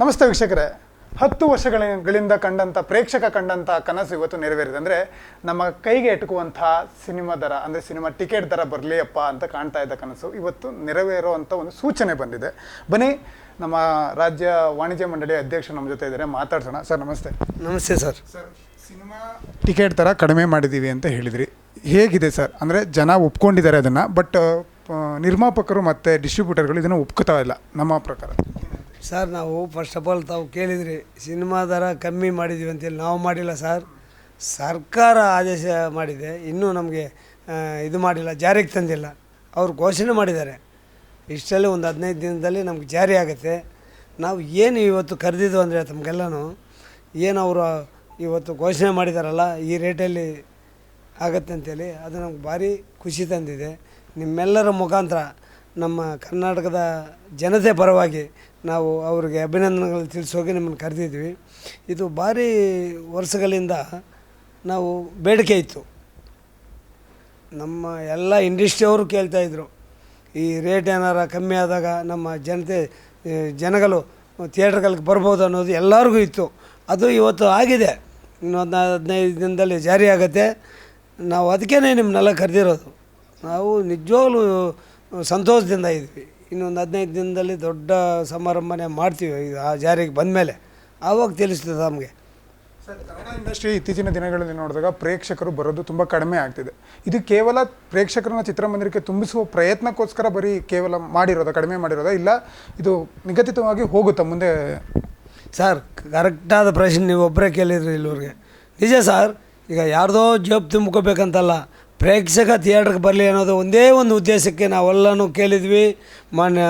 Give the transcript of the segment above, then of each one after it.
ನಮಸ್ತೆ ವೀಕ್ಷಕರೇ. ಹತ್ತು ವರ್ಷಗಳಿಂದ ಕಂಡಂಥ ಪ್ರೇಕ್ಷಕ ಕಂಡಂಥ ಕನಸು ಇವತ್ತು ನೆರವೇರಿದೆ. ಅಂದರೆ ನಮ್ಮ ಕೈಗೆ ಎಟುಕುವಂಥ ಸಿನಿಮಾ ದರ ಅಂದರೆ ಸಿನಿಮಾ ಟಿಕೆಟ್ ದರ ಬರಲಿಯಪ್ಪ ಅಂತ ಕಾಣ್ತಾ ಇದ್ದ ಕನಸು ಇವತ್ತು ನೆರವೇರುವಂಥ ಒಂದು ಸೂಚನೆ ಬಂದಿದೆ. ಬನ್ನಿ ನಮ್ಮ ರಾಜ್ಯ ವಾಣಿಜ್ಯ ಮಂಡಳಿ ಅಧ್ಯಕ್ಷ ನಮ್ಮ ಜೊತೆ ಇದ್ದಾರೆ. ಮಾತಾಡ್ಸೋಣ. ಸರ್ ನಮಸ್ತೆ. ನಮಸ್ತೆ ಸರ್. ಸರ್ ಸಿನಿಮಾ ಟಿಕೆಟ್ ದರ ಕಡಿಮೆ ಮಾಡಿದ್ದೀವಿ ಅಂತ ಹೇಳಿದ್ರಿ. ಹೇಗಿದೆ ಸರ್? ಅಂದರೆ ಜನ ಒಪ್ಕೊಂಡಿದ್ದಾರೆ ಅದನ್ನು ಬಟ್ ನಿರ್ಮಾಪಕರು ಮತ್ತು ಡಿಸ್ಟ್ರಿಬ್ಯೂಟರ್ಗಳು ಇದನ್ನು ಒಪ್ಕೋತಾ ಇಲ್ಲ ನಮ್ಮ ಪ್ರಕಾರ. ಸರ್ ನಾವು ಫಸ್ಟ್ ಆಫ್ ಆಲ್ ತಾವು ಕೇಳಿದ್ರಿ ಸಿನಿಮಾ ದರ ಕಮ್ಮಿ ಮಾಡಿದ್ದೀವಿ ಅಂತೇಳಿ ನಾವು ಮಾಡಿಲ್ಲ ಸರ್ ಸರ್ಕಾರ ಆದೇಶ ಮಾಡಿದೆ, ಇನ್ನೂ ನಮಗೆ ಇದು ಮಾಡಿಲ್ಲ, ಜಾರಿಗೆ ತಂದಿಲ್ಲ. ಅವರು ಘೋಷಣೆ ಮಾಡಿದ್ದಾರೆ. ಇಷ್ಟರಲ್ಲಿ ಒಂದು ಹದಿನೈದು ದಿನದಲ್ಲಿ ನಮ್ಗೆ ಜಾರಿ ಆಗುತ್ತೆ. ನಾವು ಏನು ಇವತ್ತು ಕರೆದಿದ್ದು ಅಂದರೆ ತಮಗೆಲ್ಲನೂ, ಏನು ಅವರು ಇವತ್ತು ಘೋಷಣೆ ಮಾಡಿದಾರಲ್ಲ, ಈ ರೇಟಲ್ಲಿ ಆಗತ್ತೆ ಅಂತೇಳಿ, ಅದು ನಮ್ಗೆ ಭಾರಿ ಖುಷಿ ತಂದಿದೆ. ನಿಮ್ಮೆಲ್ಲರ ಮುಖಾಂತರ ನಮ್ಮ ಕರ್ನಾಟಕದ ಜನತೆ ಪರವಾಗಿ ನಾವು ಅವ್ರಿಗೆ ಅಭಿನಂದನೆಗಳು ತಿಳಿಸೋಕೆ ನಿಮ್ಮನ್ನು ಕರೆದಿದ್ವಿ ಇದು ಭಾರಿ ವರ್ಷಗಳಿಂದ ನಾವು ಬೇಡಿಕೆ ಇತ್ತು. ನಮ್ಮ ಎಲ್ಲ ಇಂಡಸ್ಟ್ರಿಯವರು ಕೇಳ್ತಾಯಿದ್ರು ಈ ರೇಟ್ ಏನಾರ ಕಮ್ಮಿ ಆದಾಗ ನಮ್ಮ ಜನತೆ ಜನಗಳು ಥಿಯೇಟ್ರ್ಗಳಿಗೆ ಬರ್ಬೋದು ಅನ್ನೋದು ಎಲ್ಲರಿಗೂ ಇತ್ತು. ಅದು ಇವತ್ತು ಆಗಿದೆ. ಇನ್ನೊಂದು ಹದಿನೈದು ದಿನದಲ್ಲಿ ಜಾರಿ ನಾವು ಅದಕ್ಕೇ ನಿಮ್ಮನ್ನೆಲ್ಲ ಕರೆದಿರೋದು. ನಾವು ನಿಜವಾಗ್ಲೂ ಸಂತೋಷದಿಂದ ಇದ್ವಿ. ಇನ್ನೊಂದು ಹದಿನೈದು ದಿನದಲ್ಲಿ ದೊಡ್ಡ ಸಮಾರಂಭನೆ ಮಾಡ್ತೀವಿ ಇದು ಆ ಜಾರಿಗೆ ಬಂದ ಮೇಲೆ ಆವಾಗ ತಿಳಿಸ್ತದೆ ನಮಗೆ. ಇಂಡಸ್ಟ್ರಿ ಇತ್ತೀಚಿನ ದಿನಗಳಲ್ಲಿ ನೋಡಿದಾಗ ಪ್ರೇಕ್ಷಕರು ಬರೋದು ತುಂಬ ಕಡಿಮೆ ಆಗ್ತಿದೆ. ಇದು ಕೇವಲ ಪ್ರೇಕ್ಷಕರನ್ನ ಚಿತ್ರಮಂದಿರಕ್ಕೆ ತುಂಬಿಸುವ ಪ್ರಯತ್ನಕ್ಕೋಸ್ಕರ ಬರೀ ಕೇವಲ ಮಾಡಿರೋದ ಕಡಿಮೆ ಮಾಡಿರೋದ? ಇಲ್ಲ ಇದು ನಿಗದಿತವಾಗಿ ಹೋಗುತ್ತಾ ಮುಂದೆ? ಸರ್ ಕರೆಕ್ಟಾದ ಪ್ರಶ್ನೆ ನೀವು ಒಬ್ಬರೇ ಕೇಳಿದ್ರಿ ಇಲ್ಲಿವ್ರಿಗೆ. ನಿಜ ಸರ್ ಈಗ ಯಾರ್ದೋ ಜೇಬ್ ತುಂಬ್ಕೋಬೇಕಂತಲ್ಲ. ಪ್ರೇಕ್ಷಕ ಥಿಯೇಟ್ರಿಗೆ ಬರಲಿ ಅನ್ನೋದು ಒಂದೇ ಒಂದು ಉದ್ದೇಶಕ್ಕೆ ನಾವೆಲ್ಲನೂ ಕೇಳಿದ್ವಿ. ಮಾನ್ಯ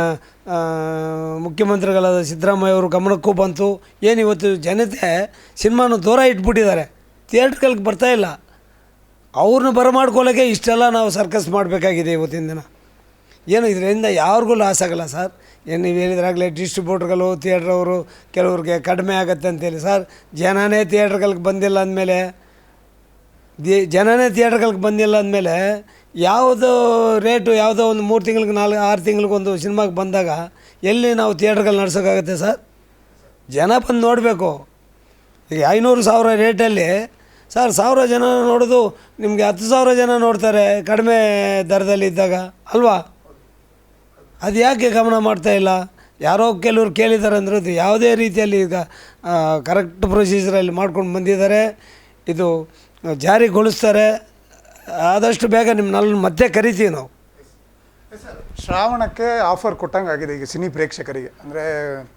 ಮುಖ್ಯಮಂತ್ರಿಗಳಾದ ಸಿದ್ದರಾಮಯ್ಯ ಅವರು ಗಮನಕ್ಕೂ ಬಂತು. ಏನು ಇವತ್ತು ಜನತೆ ಸಿನಿಮಾನ ದೂರ ಇಟ್ಬಿಟ್ಟಿದ್ದಾರೆ. ಥಿಯೇಟ್ರ್ಗಳಿಗೆ ಬರ್ತಾ ಇಲ್ಲ. ಅವ್ರನ್ನ ಬರಮಾಡ್ಕೊಳ್ಳೋಕೆ ಇಷ್ಟೆಲ್ಲ ನಾವು ಸರ್ಕಸ್ ಮಾಡಬೇಕಾಗಿದೆ ಇವತ್ತಿನ ದಿನ. ಏನು ಇದರಿಂದ ಯಾರಿಗೂ ಲಾಸ್ ಆಗಲ್ಲ ಸರ್. ಏನು ನೀವು ಹೇಳಿದ್ರಾಗಲೇ ಡಿಸ್ಟ್ರಿಬ್ಯೂಟ್ರ್ಗಳು ಥಿಯೇಟ್ರವರು ಕೆಲವ್ರಿಗೆ ಕಡಿಮೆ ಆಗುತ್ತೆ ಅಂತೇಳಿ ಸರ್. ಜನನೇ ಥಿಯೇಟ್ರ್ಗಳಿಗೆ ಬಂದಿಲ್ಲ ಅಂದಮೇಲೆ ದಿ ಜನನೇ ಥಿಯೇಟ್ರ್ಗಳಿಗೆ ಬಂದಿಲ್ಲ ಅಂದಮೇಲೆ ಯಾವುದೋ ರೇಟು ಯಾವುದೋ ಒಂದು ಮೂರು ತಿಂಗಳಿಗೆ ನಾಲ್ಕು, ಆರು ತಿಂಗಳಿಗೊಂದು ಸಿನಿಮಾಗೆ ಬಂದಾಗ ಎಲ್ಲಿ ನಾವು ಥಿಯೇಟ್ರ್ಗಳು ನಡ್ಸೋಕ್ಕಾಗತ್ತೆ ಸರ್? ಜನ ಬಂದು ನೋಡಬೇಕು. ಈಗ ಐನೂರು ಸಾವಿರ ರೇಟಲ್ಲಿ, ಸರ್ ಸಾವಿರ ಜನ ನೋಡೋದು, ನಿಮಗೆ ಹತ್ತು ಸಾವಿರ ಜನ ನೋಡ್ತಾರೆ ಕಡಿಮೆ ದರದಲ್ಲಿ ಇದ್ದಾಗ, ಅಲ್ವಾ? ಅದು ಯಾಕೆ ಗಮನ ಮಾಡ್ತಾ ಇಲ್ಲ? ಯಾರೋ ಕೆಲವ್ರು ಕೇಳಿದ್ದಾರೆ ಅಂದ್ರೆ ಯಾವುದೇ ರೀತಿಯಲ್ಲಿ ಈಗ ಕರೆಕ್ಟ್ ಪ್ರೊಸೀಜರಲ್ಲಿ ಮಾಡ್ಕೊಂಡು ಬಂದಿದ್ದಾರೆ. ಇದು ಜಾರಿಗೊಳಿಸ್ತಾರೆ. ಆದಷ್ಟು ಬೇಗ ನಿಮ್ಮನ್ನ ಮಧ್ಯೆ ಕರಿತೀವಿ ನಾವು. ಶ್ರಾವಣಕ್ಕೆ ಆಫರ್ ಕೊಟ್ಟಂಗೆ ಆಗಿದೆ ಈಗ ಸಿನಿ ಪ್ರೇಕ್ಷಕರಿಗೆ. ಅಂದರೆ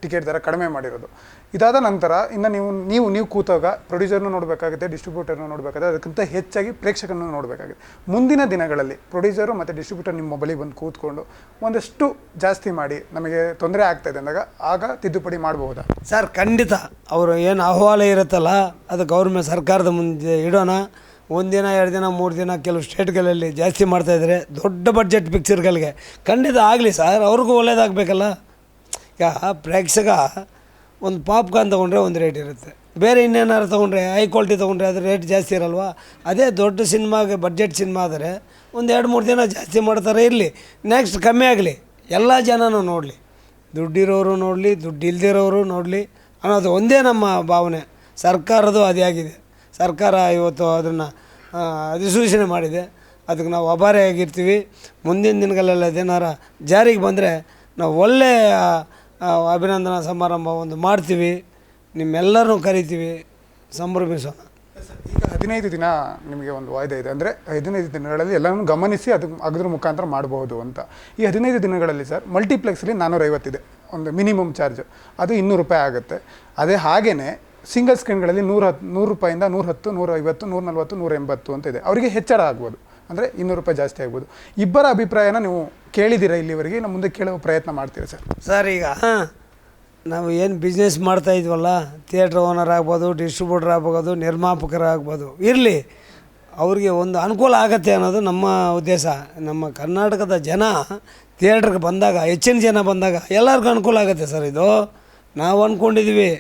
ಟಿಕೆಟ್ ದರ ಕಡಿಮೆ ಮಾಡಿರೋದು. ಇದಾದ ನಂತರ ಇನ್ನು ನೀವು ನೀವು ನೀವು ಕೂತಾಗ ಪ್ರೊಡ್ಯೂಸರ್ನು ನೋಡಬೇಕಾಗುತ್ತೆ ಡಿಸ್ಟ್ರಿಬ್ಯೂಟರ್ನು ನೋಡಬೇಕಾಗುತ್ತೆ, ಅದಕ್ಕಿಂತ ಹೆಚ್ಚಾಗಿ ಪ್ರೇಕ್ಷಕರನ್ನು ನೋಡಬೇಕಾಗುತ್ತೆ. ಮುಂದಿನ ದಿನಗಳಲ್ಲಿ ಪ್ರೊಡ್ಯೂಸರು ಮತ್ತು ಡಿಸ್ಟ್ರಿಬ್ಯೂಟರ್ ನಿಮ್ಮ ಬಳಿ ಬಂದು ಕೂತ್ಕೊಂಡು ಒಂದಷ್ಟು ಜಾಸ್ತಿ ಮಾಡಿ ನಮಗೆ ತೊಂದರೆ ಆಗ್ತಾ ಇದೆ ಅಂದಾಗ ಆಗ ತಿದ್ದುಪಡಿ ಮಾಡಬಹುದಾ? ಸರ್, ಖಂಡಿತ. ಅವರು ಏನು ಅಹವಾಲು ಇರುತ್ತಲ್ಲ, ಅದು ಗೌರ್ಮೆಂಟ್ ಸರ್ಕಾರದ ಮುಂದೆ ಇಡೋಣ. ಒಂದಿನ, ಎರಡು ದಿನ, ಮೂರು ದಿನ ಕೆಲವು ಸ್ಟೇಟ್ಗಳಲ್ಲಿ ಜಾಸ್ತಿ ಮಾಡ್ತಾಯಿದ್ದಾರೆ ದೊಡ್ಡ ಬಡ್ಜೆಟ್ ಪಿಕ್ಚರ್ಗಳಿಗೆ ಖಂಡಿತ ಆಗಲಿ ಸರ್, ಅವ್ರಿಗೂ ಒಳ್ಳೇದಾಗಬೇಕಲ್ಲ. ಈಗ ಪ್ರೇಕ್ಷಕ ಒಂದು ಪಾಪ್ಕಾರ್ನ್ ತೊಗೊಂಡ್ರೆ ಒಂದು ರೇಟ್ ಇರುತ್ತೆ. ಬೇರೆ ಇನ್ನೇನಾದ್ರು ತೊಗೊಂಡ್ರೆ ಹೈ ಕ್ವಾಲಿಟಿ ತೊಗೊಂಡ್ರೆ ಅದು ರೇಟ್ ಜಾಸ್ತಿ ಇರಲ್ವ? ಅದೇ ದೊಡ್ಡ ಸಿನಿಮಾಗೆ ಬಜೆಟ್ ಸಿನಿಮಾ ಆದರೆ ಒಂದು ಎರಡು ಮೂರು ದಿನ ಜಾಸ್ತಿ ಮಾಡ್ತಾರೆ ಇರಲಿ. ನೆಕ್ಸ್ಟ್ ಕಮ್ಮಿ ಆಗಲಿ. ಎಲ್ಲ ಜನನೂ ನೋಡಲಿ. ದುಡ್ಡಿರೋರು ನೋಡಲಿ ದುಡ್ಡು ಇಲ್ದಿರೋರು ನೋಡಲಿ. ಅನ್ನೋದು ಒಂದೇ ನಮ್ಮ ಭಾವನೆ. ಸರ್ಕಾರದ್ದು ಅದೇ ಆಗಿದೆ. ಸರ್ಕಾರ ಇವತ್ತು ಅದನ್ನು ಅಧಿಸೂಚನೆ ಮಾಡಿದೆ. ಅದಕ್ಕೆ ನಾವು ಅಭಾರಿಯಾಗಿರ್ತೀವಿ. ಮುಂದಿನ ದಿನಗಳಲ್ಲಿ ಅದೇನಾರ ಜಾರಿಗೆ ಬಂದರೆ ನಾವು ಒಳ್ಳೆಯ ಅಭಿನಂದನಾ ಸಮಾರಂಭ ಒಂದು ಮಾಡ್ತೀವಿ. ನಿಮ್ಮೆಲ್ಲರನ್ನೂ ಕರಿತೀವಿ. ಸಂಭ್ರಮಿಸೋಣ. ಈಗ ಹದಿನೈದು ದಿನ ನಿಮಗೆ ಒಂದು ವಾಯ್ದೆ ಇದೆ. ಅಂದರೆ ಹದಿನೈದು ದಿನಗಳಲ್ಲಿ ಎಲ್ಲನೂ ಗಮನಿಸಿ ಅದು ಅದ್ರ ಮುಖಾಂತರ ಮಾಡಬಹುದು ಅಂತ. ಈ ಹದಿನೈದು ದಿನಗಳಲ್ಲಿ ಸರ್ ಮಲ್ಟಿಪ್ಲೆಕ್ಸಲ್ಲಿ ನಾನ್ನೂರೈವತ್ತಿದೆ ಒಂದು ಮಿನಿಮಮ್ ಚಾರ್ಜ್ ಅದು ಇನ್ನೂರು ರೂಪಾಯಿ ಆಗುತ್ತೆ. ಅದೇ ಹಾಗೇ ಸಿಂಗಲ್ ಸ್ಕ್ರೀನ್ಗಳಲ್ಲಿ ನೂರ ಹತ್ತು ನೂರು ರೂಪಾಯಿಂದ ನೂರ ಹತ್ತು ನೂರ ಐವತ್ತು ನೂರ ನಲ್ವತ್ತು ನೂರ ಎಂಬತ್ತು ಅಂತ ಇದೆ. ಅವರಿಗೆ ಹೆಚ್ಚಳ ಆಗ್ಬೋದು. ಅಂದರೆ ಇನ್ನೂರು ರೂಪಾಯಿ ಜಾಸ್ತಿ ಆಗ್ಬೋದು. ಇಬ್ಬರ ಅಭಿಪ್ರಾಯನ ನೀವು ಕೇಳಿದ್ದೀರಾ ಇಲ್ಲಿವರೆಗೆ? ನಮ್ಮ ಮುಂದೆ ಕೇಳುವ ಪ್ರಯತ್ನ ಮಾಡ್ತೀರಾ ಸರ್? ಸರ್ ಈಗ ನಾವು ಏನು ಬಿಸ್ನೆಸ್ ಮಾಡ್ತಾ ಇದ್ವಲ್ಲ ಥಿಯೇಟ್ರ್ ಓನರ್ ಆಗ್ಬೋದು ಡಿಸ್ಟ್ರಿಬ್ಯೂಟರ್ ಆಗ್ಬೋದು ನಿರ್ಮಾಪಕರಾಗ್ಬೋದು ಇರಲಿ. ಅವ್ರಿಗೆ ಒಂದು ಅನುಕೂಲ ಆಗತ್ತೆ ಅನ್ನೋದು ನಮ್ಮ ಉದ್ದೇಶ. ನಮ್ಮ ಕರ್ನಾಟಕದ ಜನ ಥಿಯೇಟ್ರಿಗೆ ಬಂದಾಗ ಹೆಚ್ಚಿನ ಜನ ಬಂದಾಗ ಎಲ್ಲರಿಗೂ ಅನುಕೂಲ ಆಗುತ್ತೆ ಸರ್ ಇದು. ನಾವು ಅಂದ್ಕೊಂಡಿದ್ವಿ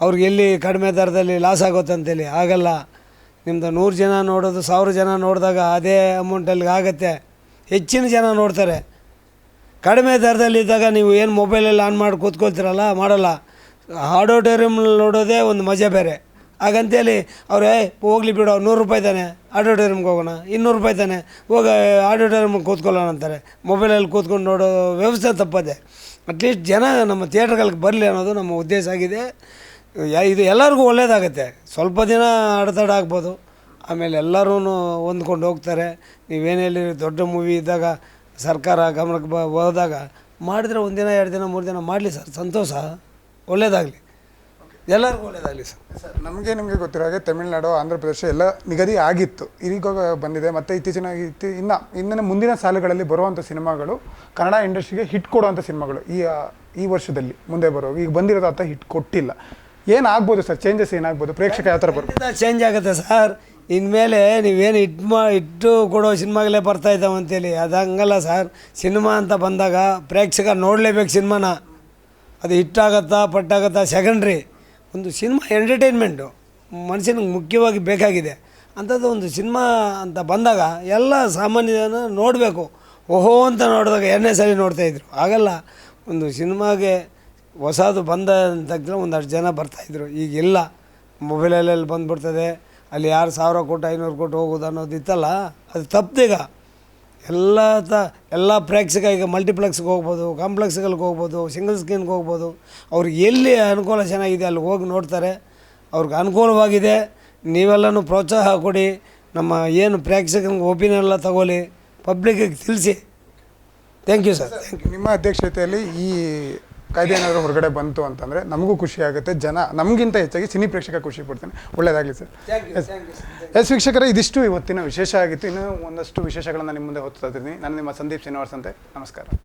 ಅವ್ರಿಗೆ ಎಲ್ಲಿ ಕಡಿಮೆ ದರದಲ್ಲಿ ಲಾಸ್ ಆಗುತ್ತೆ ಅಂತೇಳಿ. ಆಗಲ್ಲ ನಿಮ್ಮದು ನೂರು ಜನ ನೋಡೋದು, ಸಾವಿರ ಜನ ನೋಡಿದಾಗ ಅದೇ ಅಮೌಂಟಲ್ಲಿ ಆಗುತ್ತೆ. ಹೆಚ್ಚಿನ ಜನ ನೋಡ್ತಾರೆ. ಕಡಿಮೆ ದರದಲ್ಲಿದ್ದಾಗ ನೀವು ಏನು ಮೊಬೈಲಲ್ಲಿ ಆನ್ ಮಾಡಿ ಕೂತ್ಕೊಳ್ತೀರಲ್ಲ, ಮಾಡಲ್ಲ. ಆಡೋಟೋರಿಯಮ್ನಲ್ಲಿ ನೋಡೋದೇ ಒಂದು ಮಜಾ ಬೇರೆ. ಹಾಗಂತೇಳಿ ಅವ್ರೇ ಹೋಗ್ಲಿ ಬಿಡು ನೂರು ರೂಪಾಯಿ ತಾನೆ. ಆಡಿಟೋರಿಯಮ್ಗೆ ಹೋಗೋಣ. ಇನ್ನೂರು ರೂಪಾಯಿ ತಾನೆ. ಹೋಗ ಆಡಿಟೋರಿಯಮ್ಗೆ ಕೂತ್ಕೊಳ್ಳೋಣ, ಅಂತಾರೆ. ಮೊಬೈಲಲ್ಲಿ ಕೂತ್ಕೊಂಡು ನೋಡೋ ವ್ಯವಸ್ಥೆ ತಪ್ಪದೆ. ಅಟ್ಲೀಸ್ಟ್ ಜನ ನಮ್ಮ ಥಿಯೇಟ್ರ್ಗಳಿಗೆ ಬರಲಿ ಅನ್ನೋದು ನಮ್ಮ ಉದ್ದೇಶ ಆಗಿದೆ. ಇದು ಎಲ್ಲರಿಗೂ ಒಳ್ಳೆಯದಾಗತ್ತೆ ಸ್ವಲ್ಪ ದಿನ ಅಡೆತಡೆ ಆಗ್ಬೋದು. ಆಮೇಲೆ ಎಲ್ಲರೂ ಹೊಂದ್ಕೊಂಡು ಹೋಗ್ತಾರೆ. ನೀವೇನು ಹೇಳಿ ದೊಡ್ಡ ಮೂವಿ ಇದ್ದಾಗ ಸರ್ಕಾರ ಗಮನಕ್ಕೆ ಬ ಹೋದಾಗ ಮಾಡಿದರೆ ಒಂದಿನ ಎರಡು ದಿನ ಮೂರು ದಿನ ಮಾಡಲಿ ಸರ್. ಸಂತೋಷ. ಒಳ್ಳೆಯದಾಗಲಿ ಎಲ್ಲರಿಗೂ ಒಳ್ಳೆಯದಾಗಲಿ ಸರ್. ಸರ್ ನಮಗೆ ನಿಮಗೆ ಗೊತ್ತಿರೋ ಹಾಗೆ ತಮಿಳುನಾಡು ಆಂಧ್ರ ಪ್ರದೇಶ ಎಲ್ಲ ನಿಗದಿ ಆಗಿತ್ತು. ಈಗ ಬಂದಿದೆ. ಮತ್ತು ಇತ್ತೀಚಿನ ಇತ್ತಿ- ಇನ್ನು ಇನ್ನೂ ಮುಂದಿನ ಸಾಲುಗಳಲ್ಲಿ ಬರುವಂಥ ಸಿನಿಮಾಗಳು ಕನ್ನಡ ಇಂಡಸ್ಟ್ರಿಗೆ ಹಿಟ್ ಕೊಡುವಂಥ ಸಿನಿಮಾಗಳು ಈ ಈ ವರ್ಷದಲ್ಲಿ ಮುಂದೆ ಬರೋ ಈಗ ಬಂದಿರೋದು ಅಂತ ಹಿಟ್ ಕೊಟ್ಟಿಲ್ಲ. ಏನಾಗ್ಬೋದು ಸರ್? ಚೇಂಜಸ್ ಏನಾಗ್ಬೋದು? ಪ್ರೇಕ್ಷಕ ಯಾವ ಥರ ಬರ್ಬೋದು? ಚೇಂಜ್ ಆಗುತ್ತೆ ಸರ್. ಇನ್ಮೇಲೆ ನೀವೇನು ಇಟ್ ಮಾ, ಇಟ್ಟು ಕೊಡೋ ಸಿನಿಮಾಗಳೇ ಬರ್ತಾ ಇದ್ದಾವೆ ಅಂತೇಳಿ. ಅದು ಹಂಗಲ್ಲ ಸರ್. ಸಿನಿಮಾ ಅಂತ ಬಂದಾಗ ಪ್ರೇಕ್ಷಕ ನೋಡಲೇಬೇಕು ಸಿನಿಮಾನ. ಅದು ಹಿಟ್ಟಾಗತ್ತಾ ಪಟ್ಟಾಗತ್ತಾ ಸೆಕೆಂಡ್ರಿ ಒಂದು ಸಿನಿಮಾ ಎಂಟರ್ಟೈನ್ಮೆಂಟು ಮನುಷ್ಯನಿಗೆ ಮುಖ್ಯವಾಗಿ ಬೇಕಾಗಿದೆ. ಅಂಥದ್ದು ಒಂದು ಸಿನಿಮಾ ಅಂತ ಬಂದಾಗ ಎಲ್ಲ ಸಾಮಾನ್ಯ ಜನ ನೋಡಬೇಕು. ಓಹೋ ಅಂತ ನೋಡಿದಾಗ ಎರಡನೇ ಸಲ ನೋಡ್ತಾಯಿದ್ರು ಆಗಲ್ಲ ಒಂದು ಸಿನಿಮಾಗೆ ಹೊಸದು ಬಂದ ತಕ್ಷಣ ಒಂದಷ್ಟು ಜನ ಬರ್ತಾಯಿದ್ರು ಈಗ ಇಲ್ಲ. ಮೊಬೈಲಲ್ಲೆಲ್ಲ ಬಂದುಬಿಡ್ತದೆ. ಅಲ್ಲಿ ಯಾರು ಸಾವಿರ ಕೊಟ್ಟು ಐನೂರು ಕೊಟ್ಟು ಹೋಗೋದು ಅನ್ನೋದು ಇತ್ತಲ್ಲ? ಅದು ತಪ್ಪದೀಗ. ಎಲ್ಲ ತ, ಎಲ್ಲ ಪ್ರೇಕ್ಷಕ ಈಗ ಮಲ್ಟಿಪ್ಲೆಕ್ಸ್ಗೆ ಹೋಗ್ಬೋದು ಕಾಂಪ್ಲೆಕ್ಸ್ಗಳಿಗೆ ಹೋಗ್ಬೋದು ಸಿಂಗಲ್ ಸ್ಕ್ರೀನ್ಗೆ ಹೋಗ್ಬೋದು. ಅವ್ರಿಗೆ ಎಲ್ಲಿ ಅನುಕೂಲ ಚೆನ್ನಾಗಿದೆ ಅಲ್ಲಿ ಹೋಗಿ ನೋಡ್ತಾರೆ. ಅವ್ರಿಗೆ ಅನುಕೂಲವಾಗಿದೆ. ನೀವೆಲ್ಲನೂ ಪ್ರೋತ್ಸಾಹ ಕೊಡಿ. ನಮ್ಮ ಏನು ಪ್ರೇಕ್ಷಕನಿಗೆ ಒಪಿನಿಯನ್ ಎಲ್ಲ ತಗೊಳ್ಳಿ. ಪಬ್ಲಿಕ್ಕಿಗೆ ತಿಳಿಸಿ. Thank you sir thank you ನಿಮ್ಮ ಅಧ್ಯಕ್ಷತೆಯಲ್ಲಿ ಈ ಕಾಯ್ದೆ ಏನಾದರೂ ಹೊರಗಡೆ ಬಂತು ಅಂತಂದರೆ ನಮಗೂ ಖುಷಿ ಆಗುತ್ತೆ. ಜನ ನಮಗಿಂತ ಹೆಚ್ಚಾಗಿ ಸಿನಿ ಪ್ರೇಕ್ಷಕ ಖುಷಿ ಪಡ್ತಾನೆ. ಒಳ್ಳೆಯದಾಗಲಿ ಸರ್. ಎಸ್ ವೀಕ್ಷಕರ ಇದಿಷ್ಟು ಇವತ್ತಿನ ವಿಶೇಷ ಆಗಿತ್ತು. ಇನ್ನೂ ಒಂದಷ್ಟು ವಿಶೇಷಗಳನ್ನು ನಿಮ್ಮ ಮುಂದೆ ಹೊತ್ತು ಇದ್ದೀನಿ ನಾನು ನಿಮ್ಮ ಸಂದೀಪ್ ಶ್ರೀನಿವಾಸ್ ಅಂತೆ. ನಮಸ್ಕಾರ.